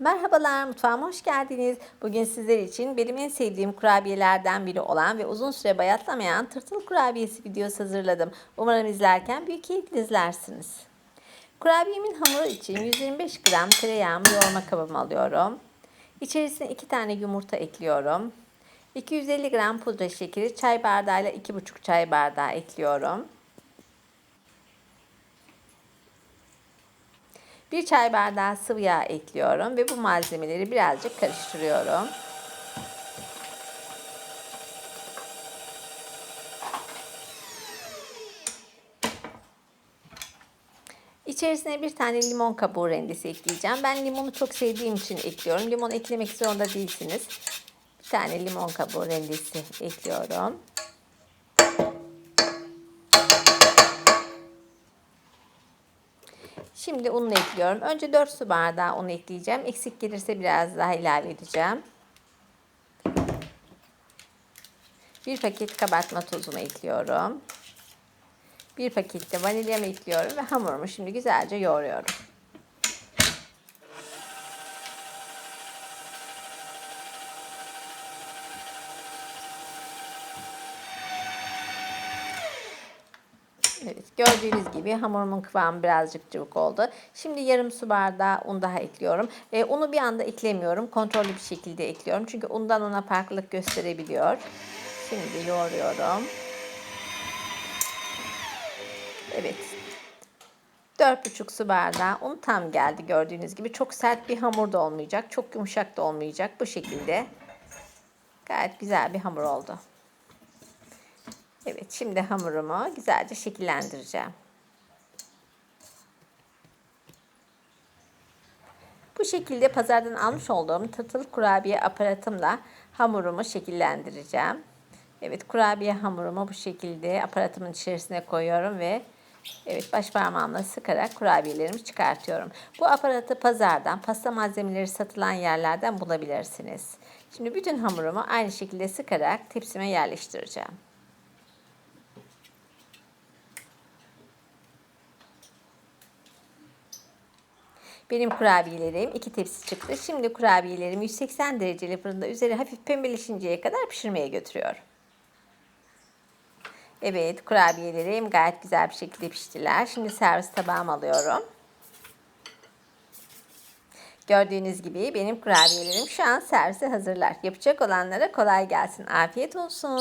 Merhabalar, mutfağıma hoş geldiniz. Bugün sizler için benim en sevdiğim kurabiyelerden biri olan ve uzun süre bayatlamayan tırtıl kurabiyesi videosu hazırladım. Umarım izlerken büyük keyifle izlersiniz. Kurabiyemin hamuru için 125 gram tereyağımı yoğurma kabıma alıyorum. İçerisine 2 tane yumurta ekliyorum. 250 gram pudra şekeri çay bardağıyla 2,5 çay bardağı ekliyorum. 1 çay bardağı sıvı yağ ekliyorum ve bu malzemeleri birazcık karıştırıyorum. İçerisine bir tane limon kabuğu rendesi ekleyeceğim. Ben limonu çok sevdiğim için ekliyorum. Limon eklemek zorunda değilsiniz. Bir tane limon kabuğu rendesi ekliyorum. Şimdi ununu ekliyorum. Önce 4 su bardağı un ekleyeceğim. Eksik gelirse biraz daha ilave edeceğim. Bir paket kabartma tozumu ekliyorum. Bir paket de vanilyamı ekliyorum ve hamurumu şimdi güzelce yoğuruyorum. Evet, gördüğünüz gibi hamurumun kıvamı birazcık cıvık oldu. Şimdi yarım su bardağı un daha ekliyorum. E, unu bir anda eklemiyorum. Kontrollü bir şekilde ekliyorum. Çünkü undan ona farklılık gösterebiliyor. Şimdi yoğuruyorum. Evet. 4,5 su bardağı un tam geldi gördüğünüz gibi. Çok sert bir hamur da olmayacak. Çok yumuşak da olmayacak. Bu şekilde gayet güzel bir hamur oldu. Evet şimdi hamurumu güzelce şekillendireceğim. Bu şekilde pazardan almış olduğum tırtıl kurabiye aparatımla hamurumu şekillendireceğim. Evet kurabiye hamurumu bu şekilde aparatımın içerisine koyuyorum ve evet baş parmağımla sıkarak kurabiyelerimi çıkartıyorum. Bu aparatı pazardan, pasta malzemeleri satılan yerlerden bulabilirsiniz. Şimdi bütün hamurumu aynı şekilde sıkarak tepsime yerleştireceğim. Benim kurabiyelerim iki tepsi çıktı. Şimdi kurabiyelerimi 180 dereceli fırında üzeri hafif pembeleşinceye kadar pişirmeye götürüyorum. Evet kurabiyelerim gayet güzel bir şekilde piştiler. Şimdi servis tabağıma alıyorum. Gördüğünüz gibi benim kurabiyelerim şu an servise hazırlar. Yapacak olanlara kolay gelsin. Afiyet olsun.